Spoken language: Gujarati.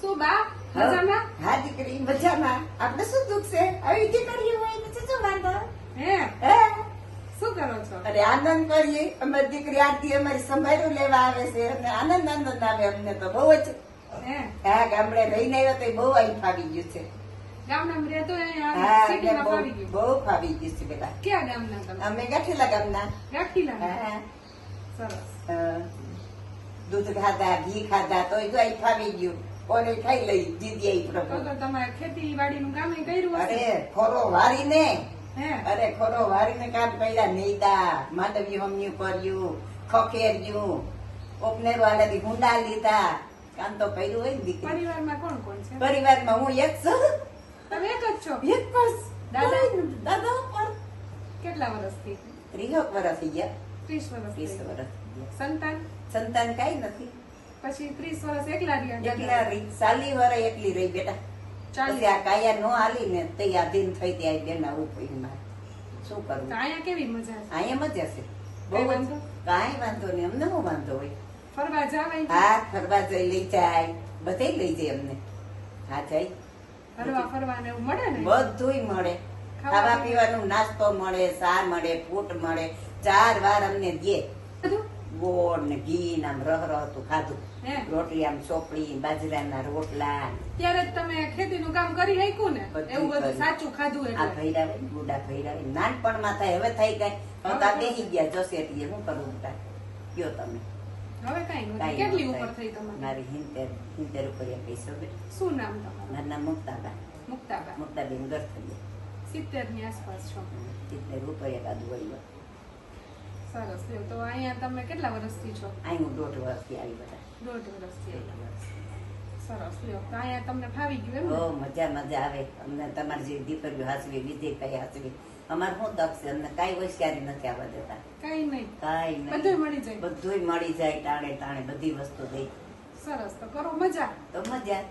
શું બા? મજામાં? હા. દીકરી મજામાં. આપણે શું દુઃખ છે? આવી દીકરીઓ હોય પછી શું વાંધો? હે? હે? શું કરો છો? અરે આનંદ કરીએ. અમારી દીકરી આરતી અમારી સંભાળ્યું લેવા આવે છે. અને આનંદ આનંદ આવે અમને તો બહુ જ. હા? ગામડે રહીને આવ્યો તો બહુ અહીં ફાવી ગયું છે. ગામડામાં રહેતો અહીંયા હા એટલે સિટીમાં બહુ ફાવી ગયું. બહુ ફાવી ગયું છે બેટા ક્યાં ગામના અમે ગાંઠેલા ગામના. ગાંઠીલા? હા સરસ. દૂધ ખાધા ઘી ખાધા તો ફાવી ગયું. કોને ખાઈ લઈ તો પ્રભુ. તો તમારે ખેતીવાડીનું કામ કર્યું અરે ખોરો વારીને. હે. અરે ખોરો વારીને કામ કર્યા નેદા માધવી હમ્યું કર્યું ખખેર્યું ઓપનેર વાળાથી હુંડા લીધા. કામ તો કર્યું હોય ને પરિવારમાં કોણ કોણ છે? પરિવારમાં હું એક છું. તમે એક જ છો? એક બસ દાદા? દાદા પર કેટલા વર્ષથી ત્રીસ વર્ષ થઈ ગયા. ત્રીસ વર્ષ ત્રીસ વર્ષ સંતાન? સંતાન કઈ નથી. પછી ત્રીસ વર્ષ એકલા રહ્યા એકલા રહી. સાલી વરે એકલી રહી બેટા. ચાલી. આ કાયા નો હાલી ને તે આધીન થઈ ત્યાં બેન આવું પડ્યું મારે. શું કરવું? અહીંયા કેવી મજા છે? અહીંયા મજા છે. બહુ વાંધો? કાંઈ વાંધો નહીં. અમને શું વાંધો હોય? ફરવા જવાય હા ફરવા જઈ લઈ જાય. બધે લઈ જાય અમને. હા જાય. ફરવા ફરવા ને એવું મળે ને? બધુંય મળે. ખાવા ખાવા પીવા- પીવાનું નાસ્તો મળે સાર મળે ફૂટ મળે. ચાર વાર અમને દે. બધું? ગોળ ને ઘી ને આમ રહ હતું ખાધું. રોટલી આમ ચોપડી બાજરાના રોટલા. ત્યારે તમે ખેતીનું કામ કરી હાક્યું ને? એવું બધું સાચું ખાધું આ એટલે? ભૈરા હોય બુડા ભૈરા હોય. નાનપણમાં થાય હવે થઈ ગઈ હવે તો બેસી ગયા જશે એટલે શું કરવું બેટા કયો તમે? હવે કઈ કેટલી ઉપર થઈ તમારી? મારી હિંતેર હિંતેર રૂપિયા પૈસો શું નામ તમારું? મારું નામ મુક્તાબા. મુક્તાબા. મુક્તાબેન ગરથલિયા સિત્તેરની આસપાસ છો. સિત્તેર રૂપિયા કાદુ વળી સરસ. તો અહીંયા તમે કેટલા વર્ષથી છો? અહીં હું દોઢ વર્ષથી આવી બધા. દોઢ વર્ષથી સરસ લ્યો તો અહીંયા તમને ફાવી ગયું એમ બહુ મજા મજા આવે. અમને તમારી જેવી દીકરીઓ હાસવી બીજે કઈ હાસવી. અમારે શું તક છે? અમને કાંઈ હોશિયારી નથી આવવા દેતા. કાંઈ નહીં. કાંઈ નહીં. મળી જાય. બધુંય મળી જાય ટાણે ટાણે બધી વસ્તુ દઈ. સરસ તો કરો મજા. તો મજા.